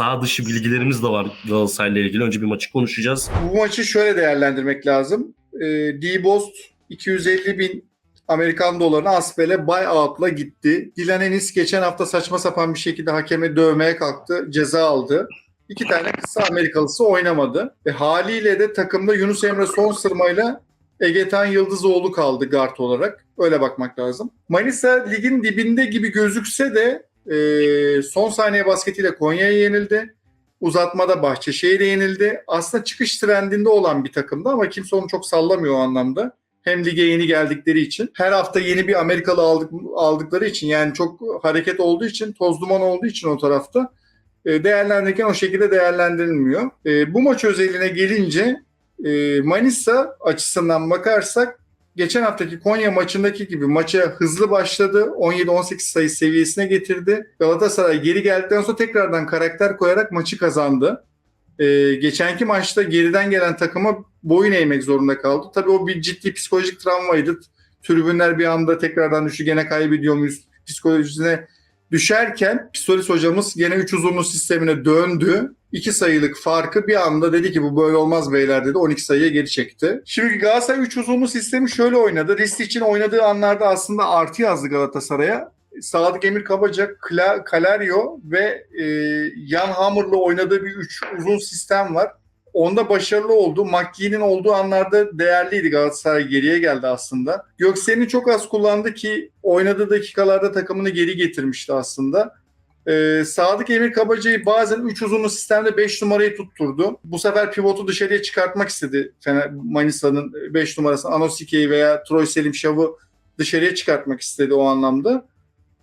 sağ dışı bilgilerimiz de var Galatasaray'la ilgili. Önce bir maçı konuşacağız. Bu maçı şöyle değerlendirmek lazım. Ee, D-Bost 250 bin Amerikan dolarına Aspel'e buyout'la gitti. Dilan Enis geçen hafta saçma sapan bir şekilde hakeme dövmeye kalktı. Ceza aldı. İki tane kısa Amerikalısı oynamadı. Ve haliyle de takımda Yunus Emre son sırmayla Egetan Yıldızoğlu kaldı guard olarak. Öyle bakmak lazım. Manisa ligin dibinde gibi gözükse de e, son saniye basketiyle Konya'ya yenildi. Uzatmada Bahçeşehir'e yenildi. Aslında çıkış trendinde olan bir takımdı ama kimse onu çok sallamıyor o anlamda. Hem lige yeni geldikleri için. Her hafta yeni bir Amerikalı aldık, aldıkları için yani çok hareket olduğu için, toz duman olduğu için o tarafta e, değerlendirirken o şekilde değerlendirilmiyor. E, bu maç özeline gelince e, Manisa açısından bakarsak geçen haftaki Konya maçındaki gibi maça hızlı başladı. 17-18 sayı seviyesine getirdi. Galatasaray geri geldikten sonra tekrardan karakter koyarak maçı kazandı. Ee, geçenki maçta geriden gelen takıma boyun eğmek zorunda kaldı. Tabii o bir ciddi psikolojik travmaydı. Tribünler bir anda tekrardan düştü. Gene kaybediyor muyuz psikolojisine düşerken Pistolis hocamız gene 3 uzunlu sistemine döndü. 2 sayılık farkı bir anda dedi ki bu böyle olmaz beyler dedi. 12 sayıya geri çekti. Şimdi Galatasaray 3 uzunlu sistemi şöyle oynadı. Risti için oynadığı anlarda aslında artı yazdı Galatasaray'a. Sadık Emir Kabaca, Kla, Kalario ve e, Yan Hamur'la oynadığı bir üç uzun sistem var. Onda başarılı oldu. McGee'nin olduğu anlarda değerliydi Galatasaray geriye geldi aslında. Göksel'ini çok az kullandı ki oynadığı dakikalarda takımını geri getirmişti aslında. Ee, Sadık Emir Kabaca'yı bazen 3 uzunlu sistemde 5 numarayı tutturdu. Bu sefer pivotu dışarıya çıkartmak istedi Fener, Manisa'nın 5 numarası Anosike'yi veya Troy Selim Şav'ı dışarıya çıkartmak istedi o anlamda.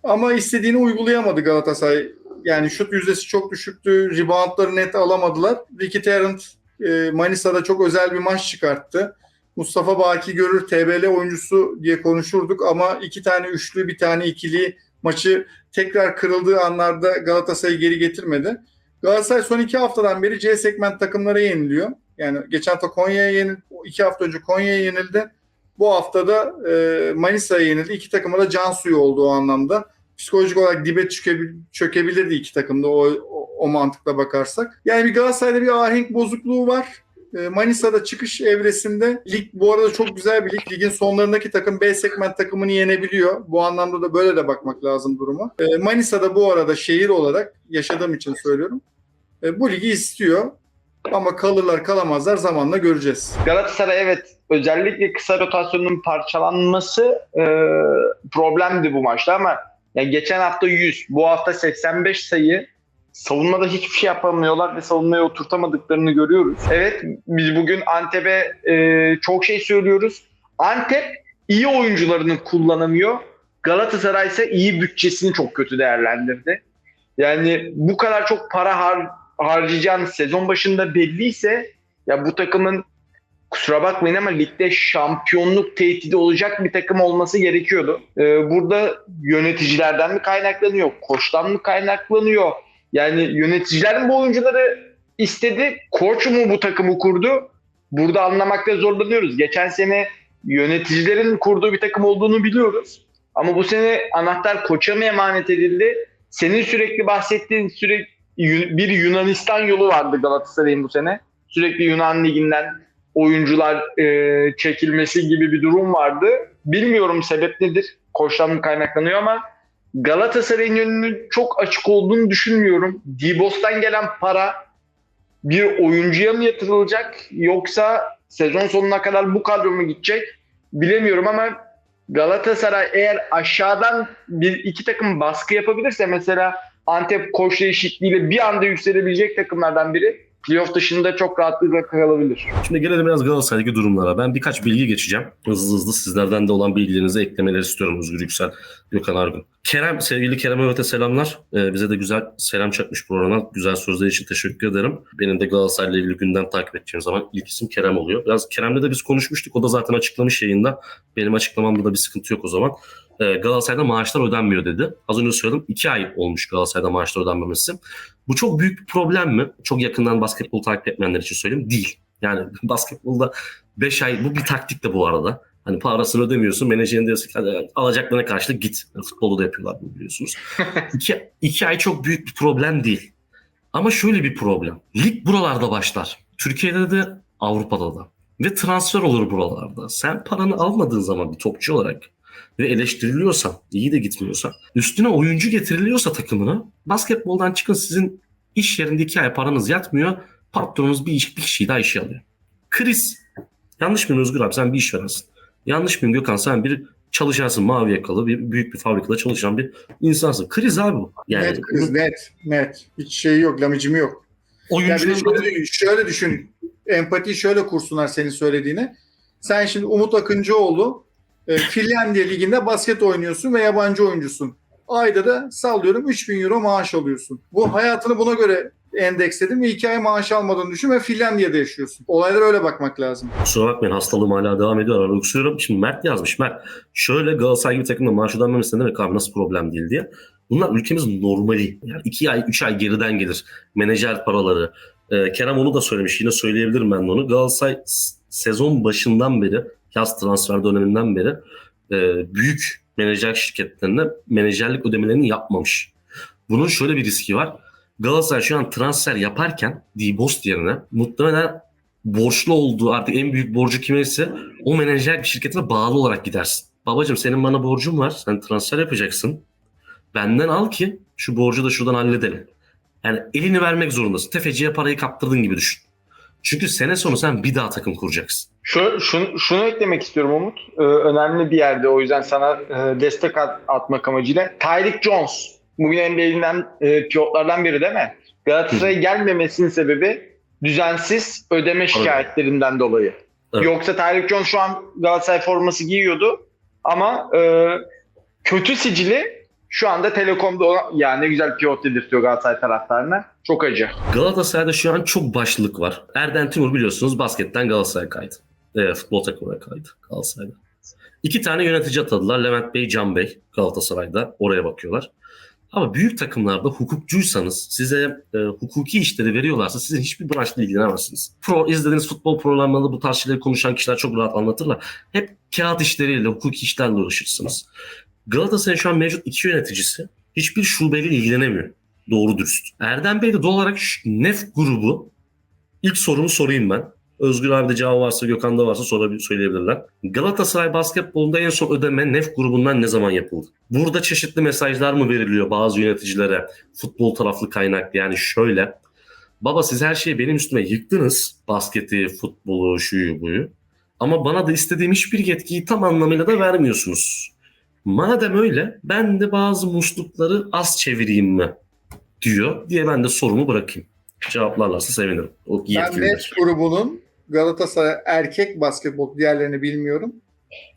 Ama istediğini uygulayamadı Galatasaray. Yani şut yüzdesi çok düşüktü. Reboundları net alamadılar. Ricky Tarrant e, Manisa'da çok özel bir maç çıkarttı. Mustafa Baki görür TBL oyuncusu diye konuşurduk ama iki tane üçlü bir tane ikili maçı tekrar kırıldığı anlarda Galatasaray'ı geri getirmedi. Galatasaray son iki haftadan beri C segment takımlara yeniliyor. Yani geçen hafta Konya'ya yenildi. iki hafta önce Konya'ya yenildi. Bu haftada e, Manisa'ya yenildi. İki takıma da can suyu oldu o anlamda. Psikolojik olarak dibe çökebil, çökebilirdi iki takımda o, o, o mantıkla bakarsak. Yani bir Galatasaray'da bir ahenk bozukluğu var. E, Manisa'da çıkış evresinde lig bu arada çok güzel bir lig. Ligin sonlarındaki takım B segment takımını yenebiliyor. Bu anlamda da böyle de bakmak lazım duruma. E, Manisa'da bu arada şehir olarak yaşadığım için söylüyorum. E, bu ligi istiyor. Ama kalırlar kalamazlar zamanla göreceğiz. Galatasaray evet özellikle kısa rotasyonun parçalanması e, problemdi bu maçta ama yani geçen hafta 100, bu hafta 85 sayı savunmada hiçbir şey yapamıyorlar ve savunmaya oturtamadıklarını görüyoruz. Evet biz bugün Antep'e e, çok şey söylüyoruz. Antep iyi oyuncularını kullanamıyor. Galatasaray ise iyi bütçesini çok kötü değerlendirdi. Yani bu kadar çok para har harcayacağınız sezon başında belliyse ya bu takımın kusura bakmayın ama ligde şampiyonluk tehdidi olacak bir takım olması gerekiyordu. Ee, burada yöneticilerden mi kaynaklanıyor, koçtan mı kaynaklanıyor? Yani yöneticiler mi bu oyuncuları istedi, koç mu bu takımı kurdu? Burada anlamakta zorlanıyoruz. Geçen sene yöneticilerin kurduğu bir takım olduğunu biliyoruz. Ama bu sene anahtar koça mı emanet edildi? Senin sürekli bahsettiğin sürekli bir Yunanistan yolu vardı Galatasaray'ın bu sene. Sürekli Yunan liginden oyuncular e, çekilmesi gibi bir durum vardı. Bilmiyorum sebep nedir? Koçtan mı kaynaklanıyor ama Galatasaray'ın yönünün çok açık olduğunu düşünmüyorum. Dibos'tan gelen para bir oyuncuya mı yatırılacak yoksa sezon sonuna kadar bu kadro mu gidecek bilemiyorum ama Galatasaray eğer aşağıdan bir iki takım baskı yapabilirse mesela Antep koç değişikliğiyle bir anda yükselebilecek takımlardan biri playoff dışında çok rahatlıkla kalabilir. Şimdi gelelim biraz Galatasaray'daki durumlara. Ben birkaç bilgi geçeceğim. Hızlı hızlı sizlerden de olan bilgilerinizi eklemeleri istiyorum Özgür Yüksel, Gökhan Argun. Kerem, sevgili Kerem Övet'e selamlar. Ee, bize de güzel selam çakmış programa. Güzel sözler için teşekkür ederim. Benim de Galatasaray'la ilgili gündem takip edeceğim zaman ilk isim Kerem oluyor. Biraz Kerem'le de biz konuşmuştuk. O da zaten açıklamış yayında. Benim açıklamamda da bir sıkıntı yok o zaman. Ee, Galatasaray'da maaşlar ödenmiyor dedi. Az önce söyledim. iki ay olmuş Galatasaray'da maaşlar ödenmemesi. Bu çok büyük bir problem mi? Çok yakından basketbol takip etmeyenler için söyleyeyim. Değil. Yani basketbolda 5 ay bu bir taktik de bu arada. Hani parasını ödemiyorsun. Menajerin diyorsun ki alacaklarına karşılık git. Futbolda da yapıyorlar bunu biliyorsunuz. iki, iki ay çok büyük bir problem değil. Ama şöyle bir problem. Lig buralarda başlar. Türkiye'de de Avrupa'da da. Ve transfer olur buralarda. Sen paranı almadığın zaman bir topçu olarak ve eleştiriliyorsan, iyi de gitmiyorsan, üstüne oyuncu getiriliyorsa takımına, basketboldan çıkın sizin iş yerinde iki ay paranız yatmıyor, patronunuz bir, iş, bir kişiyi daha işe alıyor. Kriz. Yanlış mıyım Özgür abi sen bir iş verensin. Yanlış mıyım Gökhan sen bir çalışansın mavi yakalı bir büyük bir fabrikada çalışan bir insansın. Kriz abi bu. Yani net kız net net. Hiç şey yok lamıcımı yok. Yani bir de oyuncuların şöyle, şöyle düşün. Empatiyi şöyle kursunlar senin söylediğini. Sen şimdi Umut Akıncıoğlu e, Finlandiya Ligi'nde basket oynuyorsun ve yabancı oyuncusun. Ayda da sallıyorum 3000 euro maaş alıyorsun. Bu hayatını buna göre endeksledin ve iki ay maaş almadığını düşün ve Finlandiya'da yaşıyorsun. Olaylara öyle bakmak lazım. Kusura bakmayın hastalığım hala devam ediyor. Arada öksürüyorum. Şimdi Mert yazmış. Mert şöyle Galatasaray gibi takımda maaş ödenmemesi ne demek abi nasıl problem değil diye. Bunlar ülkemizin normali. Yani iki ay, üç ay geriden gelir. Menajer paraları. Ee, Kerem onu da söylemiş. Yine söyleyebilirim ben de onu. Galatasaray sezon başından beri, yaz transfer döneminden beri e, büyük menajer şirketlerine menajerlik ödemelerini yapmamış. Bunun şöyle bir riski var. Galatasaray şu an transfer yaparken D-Bost yerine muhtemelen borçlu olduğu artık en büyük borcu kimse o menajer şirketine bağlı olarak gidersin. Babacım senin bana borcun var. Sen transfer yapacaksın. Benden al ki şu borcu da şuradan halledelim. Yani elini vermek zorundasın. Tefeciye parayı kaptırdın gibi düşün. Çünkü sene sonu sen bir daha takım kuracaksın. Şu, şunu, şunu eklemek istiyorum Umut. Ee, önemli bir yerde o yüzden sana e, destek at- atmak amacıyla. Tyreek Jones. Bugün NBA'den e, piyotlardan biri değil mi? Galatasaray'a gelmemesinin sebebi düzensiz ödeme şikayetlerinden dolayı. Evet. Yoksa Tyreek Jones şu an Galatasaray forması giyiyordu ama e, kötü sicili şu anda Telekom'da olan, yani ne güzel piyot dedirtiyor Galatasaray taraftarına. Çok acı. Galatasaray'da şu an çok başlık var. Erden Timur biliyorsunuz basketten Galatasaray'a kaydı. E, futbol takımına kaydı Galatasaray'da. İki tane yönetici atadılar. Levent Bey, Can Bey Galatasaray'da. Oraya bakıyorlar. Ama büyük takımlarda hukukçuysanız size e, hukuki işleri veriyorlarsa sizin hiçbir branşla ilgilenemezsiniz. Pro, izlediğiniz futbol programlarında bu tarz şeyleri konuşan kişiler çok rahat anlatırlar. Hep kağıt işleriyle, hukuki işlerle uğraşırsınız. Galatasaray'ın şu an mevcut iki yöneticisi hiçbir şubeyle ilgilenemiyor. Doğru dürüst. Erdem Bey de doğal olarak NEF grubu ilk sorumu sorayım ben. Özgür abi de cevabı varsa Gökhan'da varsa sorabil- söyleyebilirler. Galatasaray basketbolunda en son ödeme NEF grubundan ne zaman yapıldı? Burada çeşitli mesajlar mı veriliyor bazı yöneticilere? Futbol taraflı kaynaklı yani şöyle. Baba siz her şeyi benim üstüme yıktınız. Basketi, futbolu, şuyu buyu. Ama bana da istediğim hiçbir yetkiyi tam anlamıyla da vermiyorsunuz. Madem öyle ben de bazı muslukları az çevireyim mi? diyor diye ben de sorumu bırakayım. Cevaplarlarsa sevinirim. O Ben net grubunun Galatasaray erkek basketbol diğerlerini bilmiyorum.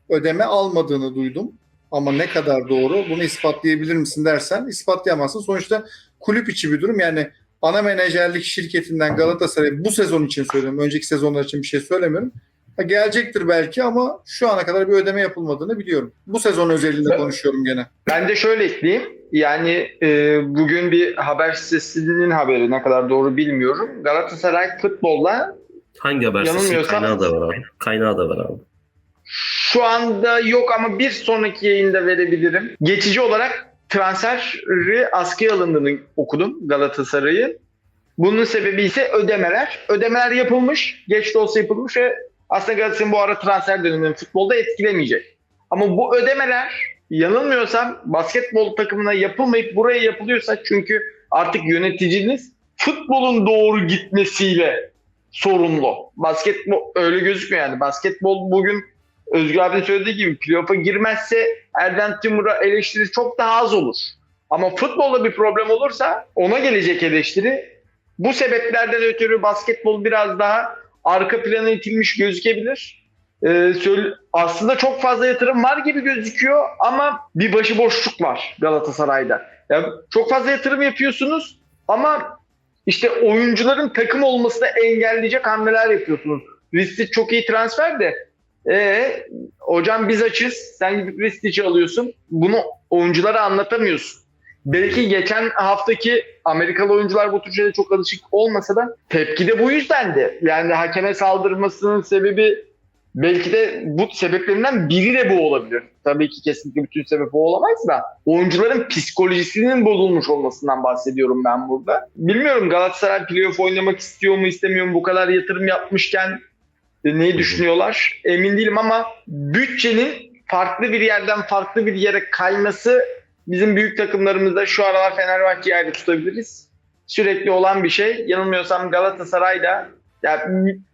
Ödeme almadığını duydum. Ama ne kadar doğru bunu ispatlayabilir misin dersen ispatlayamazsın. Sonuçta kulüp içi bir durum. Yani ana menajerlik şirketinden Galatasaray bu sezon için söylüyorum. Önceki sezonlar için bir şey söylemiyorum. Ha, gelecektir belki ama şu ana kadar bir ödeme yapılmadığını biliyorum. Bu sezon özelinde konuşuyorum gene. Ben de şöyle ekleyeyim. Yani e, bugün bir haber sitesinin haberi ne kadar doğru bilmiyorum. Galatasaray futbolla Hangi haber sitesi? Yanılmıyorsam- Kaynağı da var abi. Kaynağı da var abi. şu anda yok ama bir sonraki yayında verebilirim. Geçici olarak transferi askıya alındığını okudum Galatasaray'ın. Bunun sebebi ise ödemeler. Ödemeler yapılmış, geç de olsa yapılmış ve aslında Galatasaray'ın bu ara transfer dönemini futbolda etkilemeyecek. Ama bu ödemeler yanılmıyorsam basketbol takımına yapılmayıp buraya yapılıyorsa çünkü artık yöneticiniz futbolun doğru gitmesiyle sorumlu. Basketbol öyle gözükmüyor yani. Basketbol bugün Özgür abinin söylediği gibi playoff'a girmezse Erden Timur'a eleştiri çok daha az olur. Ama futbolda bir problem olursa ona gelecek eleştiri. Bu sebeplerden ötürü basketbol biraz daha arka plana itilmiş gözükebilir. Ee, aslında çok fazla yatırım var gibi gözüküyor ama bir başıboşluk var Galatasaray'da. Yani çok fazla yatırım yapıyorsunuz ama işte oyuncuların takım olmasını engelleyecek hamleler yapıyorsunuz. Risti çok iyi transfer de e, hocam biz açız sen gidip Ristic'i alıyorsun. Bunu oyunculara anlatamıyorsun. Belki geçen haftaki Amerikalı oyuncular bu tür şeylere çok alışık olmasa da tepki de bu yüzdendi. Yani hakeme saldırmasının sebebi Belki de bu sebeplerinden biri de bu olabilir. Tabii ki kesinlikle bütün sebep o olamayız da. Oyuncuların psikolojisinin bozulmuş olmasından bahsediyorum ben burada. Bilmiyorum Galatasaray playoff oynamak istiyor mu istemiyor mu bu kadar yatırım yapmışken e, neyi düşünüyorlar emin değilim ama bütçenin farklı bir yerden farklı bir yere kayması bizim büyük takımlarımızda şu aralar Fenerbahçe'yi ayrı tutabiliriz. Sürekli olan bir şey. Yanılmıyorsam Galatasaray'da ya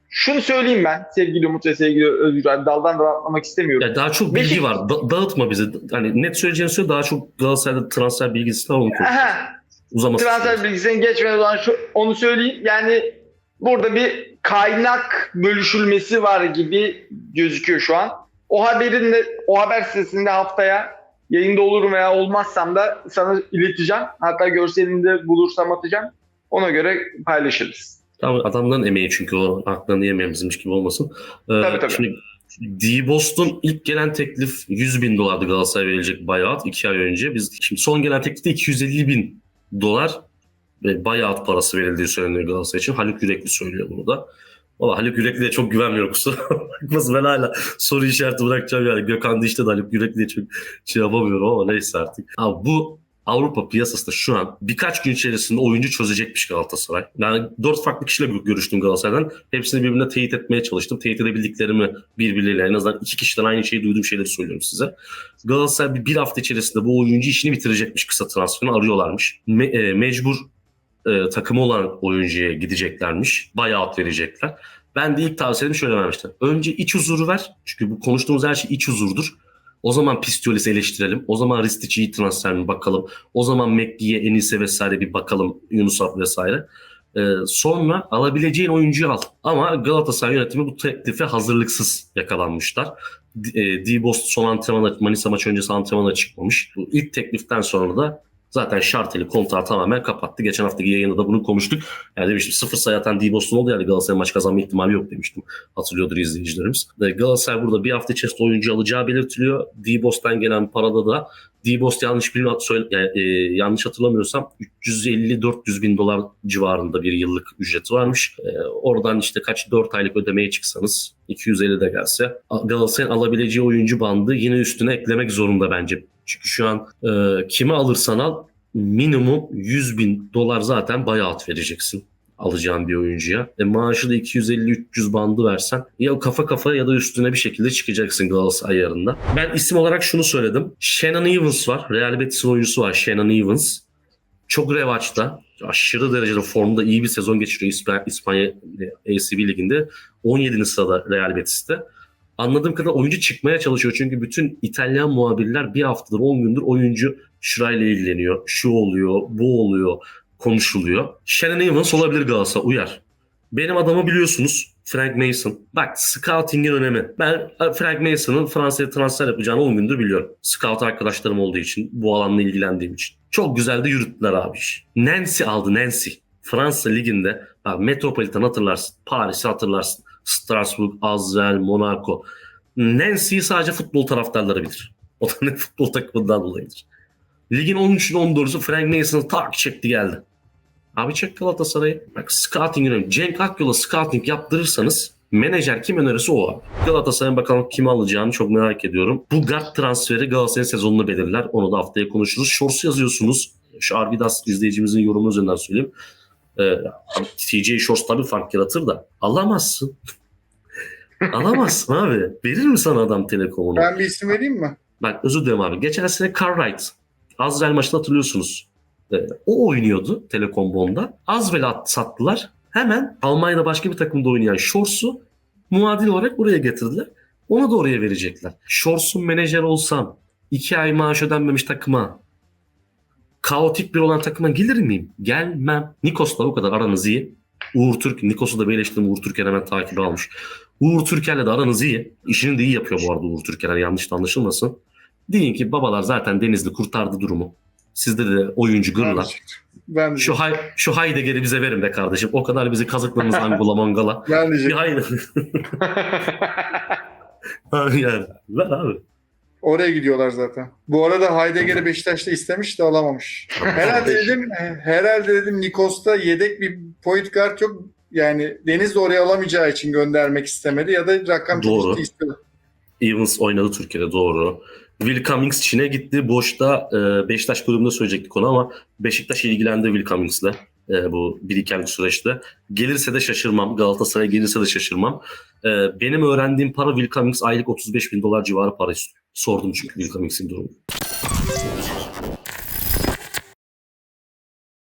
şunu söyleyeyim ben sevgili Umut ve sevgili Özgür abi daldan da atlamak istemiyorum. Ya daha çok bilgi Beşik- var. Da- dağıtma bizi. Hani net söyleyeceğini söyle daha çok Galatasaray'da transfer bilgisi var onu konuş. Aha, Uzamasın. transfer bilgisini geçmeden olan şu, onu söyleyeyim. Yani burada bir kaynak bölüşülmesi var gibi gözüküyor şu an. O haberin de o haber sitesinde haftaya yayında olurum veya olmazsam da sana ileteceğim. Hatta görselini de bulursam atacağım. Ona göre paylaşırız. Tamam, adamların emeği çünkü o aklını yememizmiş gibi olmasın. Ee, Tabii, tabii. Şimdi D. Boston ilk gelen teklif 100 bin dolardı Galatasaray verilecek buyout 2 ay önce. Biz şimdi son gelen teklifte 250 bin dolar ve buyout parası verildiği söyleniyor Galatasaray için. Haluk Yürekli söylüyor bunu da. Valla Haluk Yürekli'ye çok güvenmiyorum kusura bakmasın. Ben hala soru işareti bırakacağım yani. Gökhan işte de Haluk Yürekli'ye çok şey yapamıyorum ama neyse artık. Abi bu Avrupa piyasasında şu an birkaç gün içerisinde oyuncu çözecekmiş Galatasaray. Yani dört farklı kişiyle gö- görüştüm Galatasaray'dan. Hepsini birbirine teyit etmeye çalıştım. Teyit edebildiklerimi birbirleriyle en azından iki kişiden aynı şeyi duyduğum şeyleri söylüyorum size. Galatasaray bir, hafta içerisinde bu oyuncu işini bitirecekmiş kısa transferini arıyorlarmış. Me- e, mecbur e, takımı olan oyuncuya gideceklermiş. Buyout verecekler. Ben de ilk tavsiyemi şöyle vermiştim. Önce iç huzuru ver. Çünkü bu konuştuğumuz her şey iç huzurdur. O zaman Pistiolis'i eleştirelim. O zaman Ristici'yi iyi transfer mi bakalım. O zaman Mekki'ye, Enis'e vesaire bir bakalım. Yunusaf vesaire. Ee, sonra alabileceğin oyuncuyu al. Ama Galatasaray yönetimi bu teklife hazırlıksız yakalanmışlar. D- E, D-Bost son antrenmana, Manisa maçı öncesi antrenmana çıkmamış. Bu ilk tekliften sonra da zaten Şartel'i kontağı tamamen kapattı. Geçen haftaki yayında da bunu konuştuk. Yani demiştim sıfır sayı atan D-Boston oldu yani Galatasaray maç kazanma ihtimali yok demiştim. Hatırlıyordur izleyicilerimiz. Ve Galatasaray burada bir hafta içerisinde oyuncu alacağı belirtiliyor. D-Bos'tan gelen parada da D-Bost yanlış bir yani, e, yanlış hatırlamıyorsam 350-400 bin dolar civarında bir yıllık ücreti varmış. E, oradan işte kaç 4 aylık ödemeye çıksanız 250 de gelse Galatasaray'ın alabileceği oyuncu bandı yine üstüne eklemek zorunda bence. Çünkü şu an e, kimi alırsan al minimum 100 bin dolar zaten buyout vereceksin alacağın bir oyuncuya. E maaşı da 250-300 bandı versen ya kafa kafaya ya da üstüne bir şekilde çıkacaksın Galatasaray yarında. Ben isim olarak şunu söyledim. Shannon Evans var. Real Betis'in oyuncusu var Shannon Evans. Çok revaçta. Aşırı derecede formda iyi bir sezon geçiriyor İspanya, İspanya ACB liginde. 17. sırada Real Betis'te. Anladığım kadarıyla oyuncu çıkmaya çalışıyor. Çünkü bütün İtalyan muhabirler bir haftadır 10 gündür oyuncu şurayla ilgileniyor. Şu oluyor, bu oluyor, konuşuluyor. Shannon Evans olabilir Galatasaray uyar. Benim adamı biliyorsunuz Frank Mason. Bak scouting'in önemi. Ben e, Frank Mason'ın Fransa'ya transfer yapacağını 10 gündür biliyorum. Scout arkadaşlarım olduğu için, bu alanla ilgilendiğim için. Çok güzel de yürüttüler abi. Nancy aldı Nancy. Fransa liginde bak Metropolitan hatırlarsın. Paris'i hatırlarsın. Strasbourg, Azel, Monaco. Nancy'yi sadece futbol taraftarları bilir. O da ne futbol takımından dolayıdır. Ligin 13'ün 14'ü Frank Mason'ı tak çekti geldi. Abi çek Galatasaray'ı. Bak scouting önemli. Cenk Akyol'a scouting yaptırırsanız menajer kim önerirse o abi. Galatasaray'ın bakalım kimi alacağını çok merak ediyorum. Bu guard transferi Galatasaray'ın sezonunu belirler. Onu da haftaya konuşuruz. Shorts yazıyorsunuz. Şu Arvidas izleyicimizin yorumu üzerinden söyleyeyim. Ee, TJ Shorts tabii fark yaratır da alamazsın. alamazsın abi. Verir mi sana adam telekomunu? Ben bir isim vereyim mi? Bak özür dilerim abi. Geçen sene Cartwright. Azrael maçını hatırlıyorsunuz. Ee, o oynuyordu Telekom Bon'da. Azrael'i at- sattılar. Hemen Almanya'da başka bir takımda oynayan Shors'u muadil olarak buraya getirdiler. Onu da oraya verecekler. Shors'un menajer olsam iki ay maaş ödenmemiş takıma kaotik bir olan takıma gelir miyim? Gelmem. Nikos'la o kadar aranız iyi. Uğur Türk, Nikos'u da birleştirdim. Uğur Türker hemen takibi almış. Uğur Türker'le de aranız iyi. İşini de iyi yapıyor bu arada Uğur Türker. Yani yanlış da anlaşılmasın. Deyin ki babalar zaten Denizli kurtardı durumu. Sizde de oyuncu gırla. Ben Şu hay şu Heidegger'i bize verin be kardeşim. O kadar bizi kazıkladınız Angola Mangala. ben Bir diyecektim. Heidegger. yani ver abi. Oraya gidiyorlar zaten. Bu arada Heidegger'i Beşiktaş'ta istemiş de alamamış. herhalde dedim herhalde dedim Nikos'ta yedek bir point guard yok. Yani Deniz de oraya alamayacağı için göndermek istemedi ya da rakam çok Doğru. ciddi istiyor. Evans oynadı Türkiye'de doğru. Will Cummings Çin'e gitti. Boşta e, Beşiktaş bölümünde söyleyecektik onu ama Beşiktaş ilgilendi Will Cummings'le e, bu biriken süreçte. Gelirse de şaşırmam. Galatasaray'a gelirse de şaşırmam. E, benim öğrendiğim para Will Cummings aylık 35 bin dolar civarı para istiyor. Sordum çünkü Cummings'in durumu.